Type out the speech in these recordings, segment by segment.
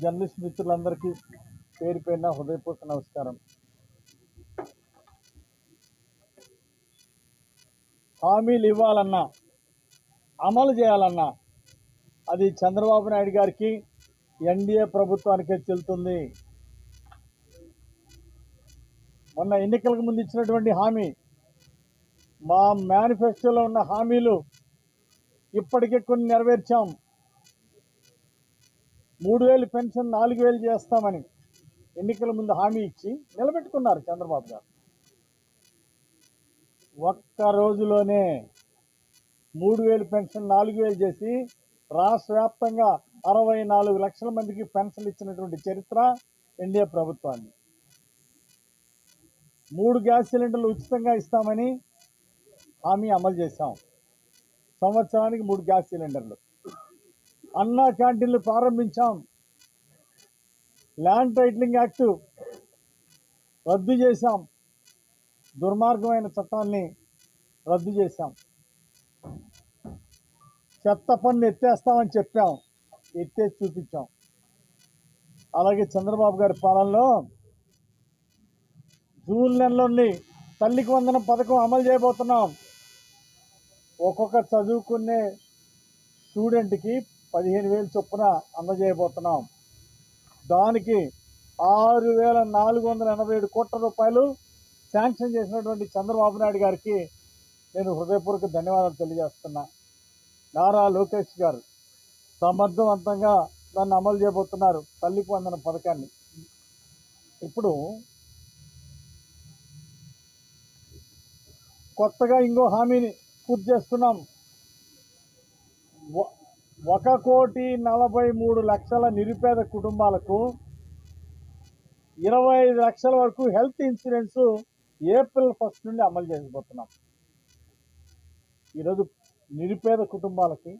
Journalist మిత్రులందరికీ పేరు పేరున హృదయపూర్వక నమస్కారం. హామీలు ఇవ్వాలన్నా అమలు చేయాలన్నా అది చంద్రబాబు నాయుడు గారికి ఎన్డీఏ ప్రభుత్వానికే చెల్తుంది మొన్న ఎన్నికలకు ముందు ఇచ్చినటువంటి హామీ మా మేనిఫెస్టోలో ఉన్న హామీలు ఇప్పటికే కొన్ని నెరవేర్చాం. మూడు వేలు పెన్షన్ నాలుగు వేలు చేస్తామని ఎన్నికల ముందు హామీ ఇచ్చి నిలబెట్టుకున్నారు చంద్రబాబు గారు. ఒక్క రోజులోనే మూడు వేలు పెన్షన్ నాలుగు వేలు చేసి రాష్ట్ర వ్యాప్తంగా అరవై నాలుగు లక్షల మందికి పెన్షన్ ఇచ్చినటువంటి చరిత్ర ఎన్డీఏ ప్రభుత్వాన్ని. మూడు గ్యాస్ సిలిండర్లు ఉచితంగా ఇస్తామని హామీ అమలు చేశాం. సంవత్సరానికి మూడు గ్యాస్ సిలిండర్లు. అన్నా క్యాంటీన్లు ప్రారంభించాం. ల్యాండ్ టైటిలింగ్ యాక్ట్ రద్దు చేశాం. దుర్మార్గమైన చట్టాన్ని రద్దు చేశాం. చెత్త పన్ను ఎత్తేస్తామని చెప్పాం. ఎత్తేసి చూపించాం. అలాగే చంద్రబాబు గారి పాలనలో జూన్ నెలలోని తల్లికి వందనం పథకం అమలు చేయబోతున్నాం. ఒక్కొక్క చదువుకునే స్టూడెంట్కి పదిహేను వేలు చొప్పున అందజేయబోతున్నాం. దానికి ఆరు వేల నాలుగు వందల ఎనభై ఏడు కోట్ల రూపాయలు శాంక్షన్ చేసినటువంటి చంద్రబాబు నాయుడు గారికి నేను హృదయపూర్వక ధన్యవాదాలు తెలియజేస్తున్నా. నారా లోకేష్ గారు సమర్థవంతంగా దాన్ని అమలు చేయబోతున్నారు తల్లికి వందన పథకాన్ని. ఇప్పుడు కొత్తగా ఇంకో హామీని పూర్తి చేస్తున్నాం. ఒక కోటి నలభై మూడు లక్షల నిరుపేద కుటుంబాలకు ఇరవై ఐదు లక్షల వరకు హెల్త్ ఇన్సూరెన్స్ ఏప్రిల్ ఫస్ట్ నుండి అమలు చేయబోతున్నాం. ఈరోజు నిరుపేద కుటుంబాలకి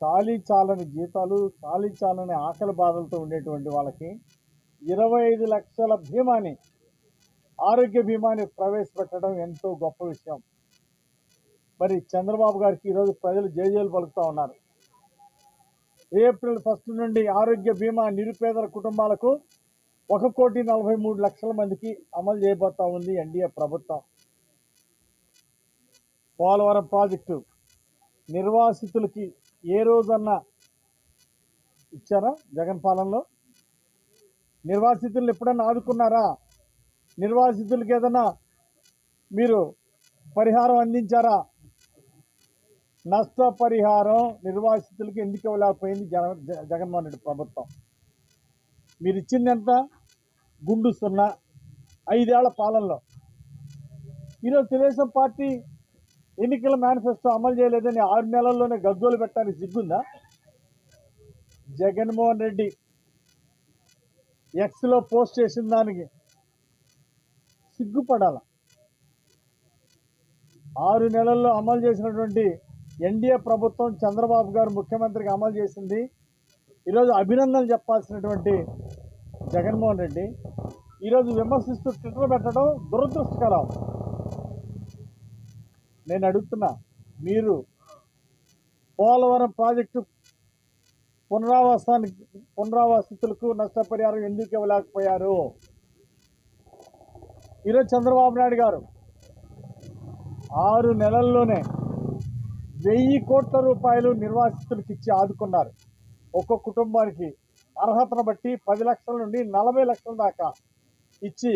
చాలీ చాలని జీతాలు చాలీ చాలని ఆకలి బాధలతో ఉండేటువంటి వాళ్ళకి ఇరవై ఐదు లక్షల బీమాని ఆరోగ్య బీమాని ప్రవేశపెట్టడం ఎంతో గొప్ప విషయం. మరి చంద్రబాబు గారికి ఈరోజు ప్రజలు జేజేలు పలుకుతూ ఉన్నారు. ఏప్రిల్ ఫస్ట్ నుండి ఆరోగ్య బీమా నిరుపేదల కుటుంబాలకు ఒక కోటి నలభై మూడు లక్షల మందికి అమలు చేయబోతా ఉంది ఎన్డీఏ ప్రభుత్వం. పోలవరం ప్రాజెక్టు నిర్వాసితులకి ఏ రోజన్నా ఇచ్చారా జగన్ పాలనలో? నిర్వాసితులను ఎప్పుడన్నా ఆదుకున్నారా? నిర్వాసితులకి ఏదన్నా మీరు పరిహారం అందించారా? నష్టపరిహారం నిర్వాసితులకు ఎందుకు ఇవ్వలేకపోయింది జగన్ జ- జగన్మోహన్ రెడ్డి ప్రభుత్వం. మీరు ఇచ్చింది ఎంత గుండు సున్నా. ఐదేళ్ళ పాలనలో. ఈరోజు తెలుగుదేశం పార్టీ ఎన్నికల మేనిఫెస్టో అమలు చేయలేదని ఆరు నెలల్లోనే గగ్గోలు పెట్టడానికి సిగ్గుందా? జగన్మోహన్ రెడ్డి ఎక్స్లో పోస్ట్ చేసిన దానికి సిగ్గుపడాల? ఆరు నెలల్లో అమలు చేసినటువంటి ఎన్డీఏ ప్రభుత్వం చంద్రబాబు గారు ముఖ్యమంత్రిగా అమలు చేసింది. ఈరోజు అభినందనలు చెప్పాల్సినటువంటి జగన్మోహన్ రెడ్డి. ఈరోజు విమర్శిస్తూ ట్విట్టర్ పెట్టడం దురదృష్టకరం. నేను అడుగుతున్నా మీరు పోలవరం ప్రాజెక్టు పునరావాసానికి పునరావాసితులకు నష్టపరిహారం ఎందుకు ఇవ్వలేకపోయారు? ఈరోజు చంద్రబాబు నాయుడు గారు ఆరు నెలల్లోనే వెయ్యి కోట్ల రూపాయలు నిర్వాసితులకు ఇచ్చి ఆదుకున్నారు. ఒక్కొక్క కుటుంబానికి అర్హతను బట్టి పది లక్షల నుండి నలభై లక్షల దాకా ఇచ్చి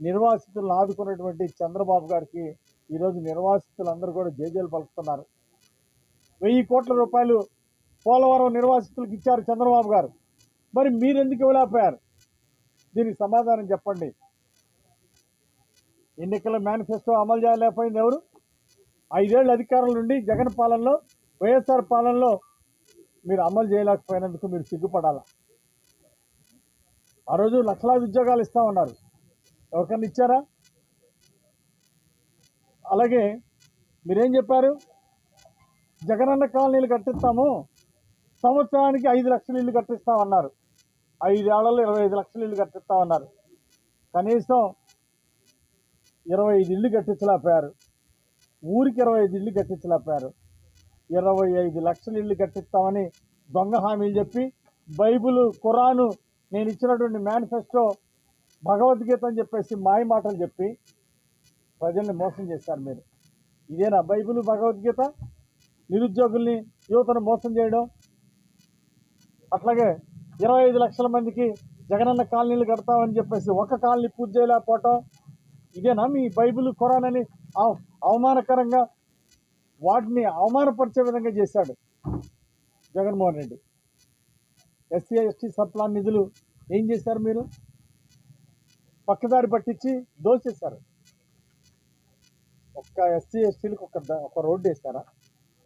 నిర్వాసితులను ఆదుకున్నటువంటి చంద్రబాబు గారికి ఈరోజు నిర్వాసితులందరూ కూడా జేజేలు పలుకుతున్నారు. వెయ్యి కోట్ల రూపాయలు పోలవరం నిర్వాసితులకు ఇచ్చారు చంద్రబాబు గారు. మరి మీరెందుకు ఇవ్వలేకపోయారు? దీనికి సమాధానం చెప్పండి. ఎన్నికల మేనిఫెస్టో అమలు చేయలేకపోయింది ఎవరు? ఐదేళ్ళ అధికారుల నుండి జగన్ పాలనలో వైఎస్ఆర్ పాలనలో మీరు అమలు చేయలేకపోయినందుకు మీరు సిగ్గుపడాలా? ఆ రోజు లక్షలాది ఉద్యోగాలు ఇస్తామన్నారు. ఎవరికన్నా ఇచ్చారా? అలాగే మీరేం చెప్పారు? జగనన్న కాలనీలు కట్టిస్తాము సంవత్సరానికి ఐదు లక్షల ఇల్లు కట్టిస్తామన్నారు. ఐదేళ్ళలో ఇరవై ఐదు లక్షల ఇల్లు కట్టిస్తామన్నారు. కనీసం ఇరవై ఐదు ఇల్లు కట్టించలేకపోయారు. ఊరికి ఇరవై ఐదు ఇల్లు కట్టించలేపారు ఇరవై ఐదు లక్షల ఇల్లు కట్టిస్తామని దొంగ హామీలు చెప్పి బైబుల్ ఖురాను నేను ఇచ్చినటువంటి మేనిఫెస్టో భగవద్గీత అని చెప్పేసి మాయ మాటలు చెప్పి ప్రజల్ని మోసం చేశారు మీరు. ఇదేనా బైబిల్ భగవద్గీత? నిరుద్యోగుల్ని యువతను మోసం చేయడం? అట్లాగే ఇరవై ఐదు లక్షల మందికి జగనన్న కాలనీలు కడతామని చెప్పేసి ఒక కాలనీ పూర్తి చేయలేకపోవటం? ఇదేనా మీ బైబిల్ ఖురాన్ అని అవమానకరంగా వాటిని అవమానపరిచే విధంగా చేశాడు Jaganmohan Reddy. SC ST sub plan నిధులు ఏం చేశారు మీరు? పక్కదారి పట్టించి దోచేశారు. ఒక్క ఎస్సీ ఎస్టీలకు ఒక ఒక రోడ్డు వేస్తారా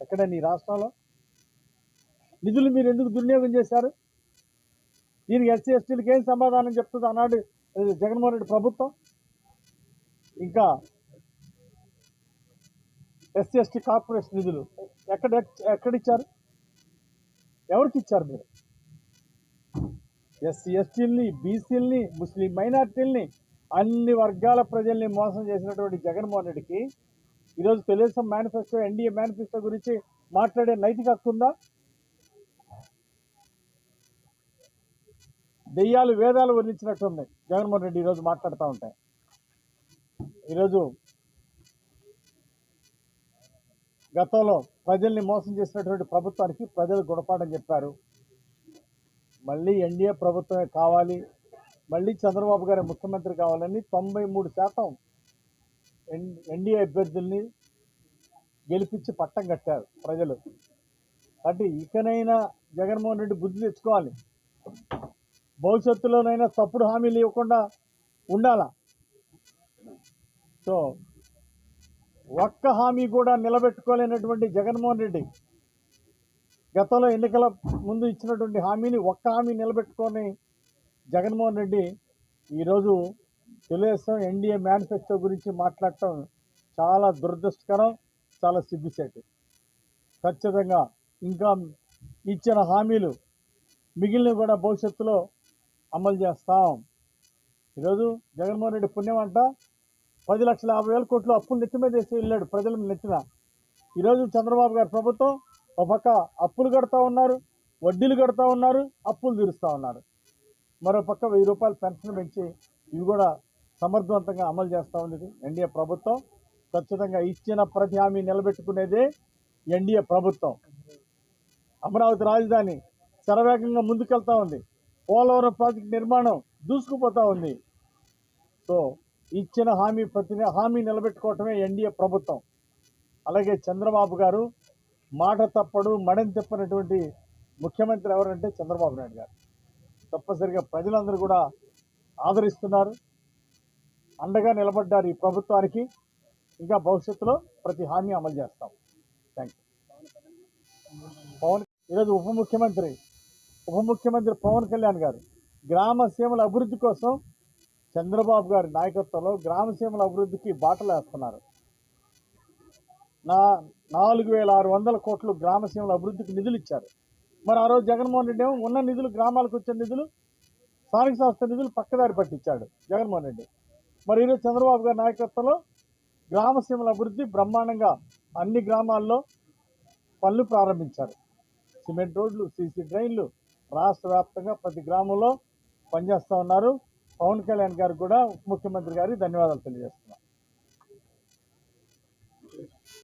ఎక్కడ నీ రాష్ట్రంలో? నిధులు మీరు ఎందుకు దుర్వినియోగం చేశారు? దీనికి ఎస్సీ ఎస్టీలకు ఏం సమాధానం చెప్తుంది అన్నాడు జగన్మోహన్ రెడ్డి ప్రభుత్వం? ఇంకా ఎస్సీ ఎస్టీ కార్పొరేషన్ నిధులు ఎక్కడ ఎక్కడిచ్చారు? ఎవరికి ఇచ్చారు మీరు? ఎస్సీ ఎస్టీల్ని బీసీల్ని ముస్లిం మైనార్టీల్ని అన్ని వర్గాల ప్రజల్ని మోసం చేసినటువంటి జగన్మోహన్ రెడ్డికి ఈరోజు తెలుగుదేశం మేనిఫెస్టో ఎన్డీఏ మేనిఫెస్టో గురించి మాట్లాడే నైతిక హక్కు ఉందా? దెయ్యాలు వేదాలు వర్ణించినట్టుంది జగన్మోహన్ రెడ్డి ఈరోజు మాట్లాడుతూ ఉంటాయి ఈరోజు గతంలో ప్రజల్ని మోసం చేసినటువంటి ప్రభుత్వానికి ప్రజలు గుణపాఠం చెప్పారు. మళ్ళీ ఎన్డీఏ ప్రభుత్వమే కావాలి. మళ్ళీ చంద్రబాబు గారి ముఖ్యమంత్రి కావాలని తొంభై మూడు శాతం ఎన్ ఎన్డీఏ అభ్యర్థుల్ని గెలిపించి పట్టం కట్టారు ప్రజలు. అంటే ఇకనైనా జగన్మోహన్ రెడ్డి బుద్ధి తెచ్చుకోవాలి. భవిష్యత్తులోనైనా తప్పుడు హామీలు ఇవ్వకుండా ఉండాలా? సో ఒక్క హామీ కూడా నిలబెట్టుకోలేనటువంటి జగన్మోహన్ రెడ్డి గతంలో ఎన్నికల ముందు ఇచ్చినటువంటి హామీని ఒక్క హామీ నిలబెట్టుకొని జగన్మోహన్ రెడ్డి ఈరోజు తెలుగుదేశం ఎన్డీఏ మేనిఫెస్టో గురించి మాట్లాడటం చాలా దురదృష్టకరం చాలా సిగ్గుచేటు. ఖచ్చితంగా ఇంకా ఇచ్చిన హామీలు మిగిలిన కూడా భవిష్యత్తులో అమలు చేస్తాం. ఈరోజు జగన్మోహన్ రెడ్డి పుణ్యం అంట పది లక్షల యాభై వేల కోట్లు అప్పులు నెత్తి మీద వేసి వెళ్ళాడు ప్రజల నెత్తిన. ఈరోజు చంద్రబాబు గారి ప్రభుత్వం ఒక పక్క అప్పులు కడతా ఉన్నారు వడ్డీలు కడతా ఉన్నారు అప్పులు తీరుస్తూ ఉన్నారు. మరో పక్క వెయ్యి రూపాయలు పెన్షన్ పెంచి ఇవి కూడా సమర్థవంతంగా అమలు చేస్తూ ఉంది ఎన్డీఏ ప్రభుత్వం. ఖచ్చితంగా ఇచ్చిన ప్రతి హామీ నిలబెట్టుకునేదే ఎన్డీఏ ప్రభుత్వం. అమరావతి రాజధాని శరవేగంగా ముందుకెళ్తా ఉంది. పోలవరం ప్రాజెక్టు నిర్మాణం దూసుకుపోతూ ఉంది. సో ఇచ్చిన హామీ ప్రతి హామీ నిలబెట్టుకోవటమే ఎన్డీఏ ప్రభుత్వం. అలాగే చంద్రబాబు గారు మాట తప్పడు మడని తిప్పనటువంటి ముఖ్యమంత్రి ఎవరంటే చంద్రబాబు నాయుడు గారు. తప్పనిసరిగా ప్రజలందరూ కూడా ఆదరిస్తున్నారు. అండగా నిలబడ్డారు ఈ ప్రభుత్వానికి. ఇంకా భవిష్యత్తులో ప్రతి హామీ అమలు చేస్తాం. థ్యాంక్ యూ పవన్ ఈరోజు ఉప ముఖ్యమంత్రి ఉప ముఖ్యమంత్రి పవన్ కళ్యాణ్ గారు గ్రామ సీమల అభివృద్ధి కోసం చంద్రబాబు గారి నాయకత్వంలో గ్రామ సీమల అభివృద్ధికి బాటలు వేస్తున్నారు. నా నాలుగు వేల ఆరు వందల కోట్లు గ్రామ సీమల అభివృద్ధికి నిధులు ఇచ్చారు. మరి ఆ రోజు జగన్మోహన్ రెడ్డి ఏమో ఉన్న నిధులు గ్రామాలకు వచ్చే నిధులు స్థానిక సంస్థ నిధులు పక్కదారి పట్టించాడు జగన్మోహన్ రెడ్డి. మరి ఈరోజు చంద్రబాబు గారి నాయకత్వంలో గ్రామ సీమల అభివృద్ధి బ్రహ్మాండంగా అన్ని గ్రామాల్లో పనులు ప్రారంభించారు. సిమెంట్ రోడ్లు సీసీ డ్రైన్లు రాష్ట్ర వ్యాప్తంగా ప్రతి గ్రామంలో పనిచేస్తూ ఉన్నారు. పవన్ కళ్యాణ్ గారికి కూడా ముఖ్యమంత్రి గారికి ధన్యవాదాలు తెలియజేస్తాను